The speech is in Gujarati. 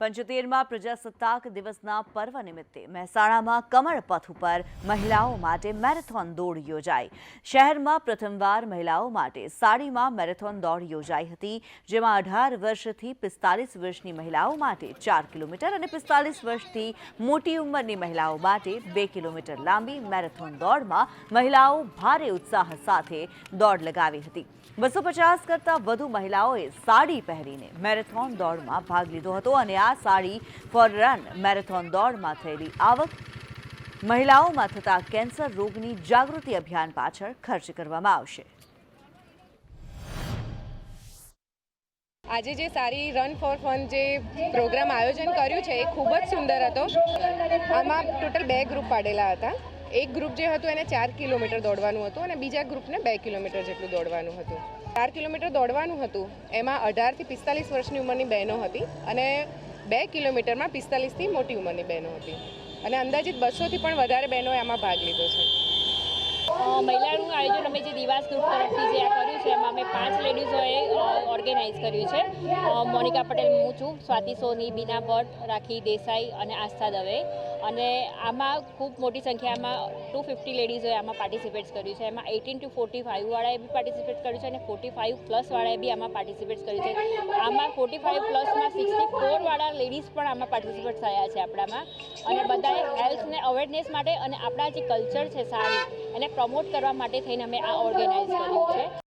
પંચોતેરમાં પ્રજાસત્તાક દિવસના પર્વ નિમિત્તે મહેસાણામાં કમળ પથ ઉપર મહિલાઓ માટે મેરેથોન દોડ યોજાઈ. શહેરમાં પ્રથમવાર મહિલાઓ માટે સાડીમાં મેરેથોન દોડ યોજાઈ હતી, જેમાં અઢાર વર્ષથી પિસ્તાલીસ વર્ષની મહિલાઓ માટે ચાર કિલોમીટર અને પિસ્તાલીસ વર્ષથી મોટી ઉંમરની મહિલાઓ માટે બે કિલોમીટર લાંબી મેરેથોન દોડમાં મહિલાઓ ભારે ઉત્સાહ સાથે દોડ લગાવી હતી. બસો પચાસ કરતાં વધુ મહિલાઓએ સાડી પહેરીને મેરેથોન દોડમાં ભાગ લીધો હતો અને આ સાડી ફોર રન મેરેથોન દોડમાં થયેલી આવક મહિલાઓમાં થતા કેન્સર રોગની જાગૃતિ અભિયાન પાછળ ખર્ચ કરવામાં આવશે. આજે જે સારી રન ફોર ફન જે પ્રોગ્રામ આયોજન કર્યું છે, એ ખૂબ જ સુંદર હતો. આમાં ટોટલ બે ગ્રુપ પાડેલા હતા. એક ગ્રુપ જે હતું એને ચાર કિલોમીટર દોડવાનું હતું અને બીજા ગ્રુપને બે કિલોમીટર જેટલું દોડવાનું હતું. ચાર કિલોમીટર દોડવાનું હતું, એમાં અઢારથી પિસ્તાલીસ વર્ષની ઉંમરની બહેનો હતી અને બે કિલોમીટરમાં પિસ્તાલીસથી મોટી ઉંમરની બહેનો હતી. અને અંદાજિત બસોથી પણ વધારે બહેનોએ આમાં ભાગ લીધો છે. મહિલાનું આયોજન અમે જે દિવાસ ગ્રુપ તરફથી જે આ છે. એમાં અમે પાંચ લેડીઝોએ ઓર્ગેનાઇઝ કર્યું છે. મોનિકા પટેલ, હું છું. સ્વાતિ સોની, બીના ભટ્ટ, રાખી દેસાઈ અને આસ્થા દવે. અને આમાં ખૂબ મોટી સંખ્યામાં ટુ ફિફ્ટી લેડીઝોએ આમાં પાર્ટિસિપેટ કર્યું છે. એમાં એટીન ટુ ફોર્ટી ફાઇવવાળાએ બી પાર્ટિસિપેટ કર્યું છે અને ફોર્ટી ફાઇવ પ્લસવાળાએ બી આમાં પાર્ટિસિપેટ કર્યું છે. આમાં ફોર્ટી ફાઇવ પ્લસમાં સિક્સટી ફોરવાળા લેડીઝ પણ આમાં પાર્ટિસિપેટ થયા છે આપણામાં. અને બધાએ હેલ્થને અવેરનેસ માટે અને આપણા જે કલ્ચર છે સારી, એને પ્રમોટ કરવા માટે થઈને અમે આ ઓર્ગેનાઇઝ કર્યું છે.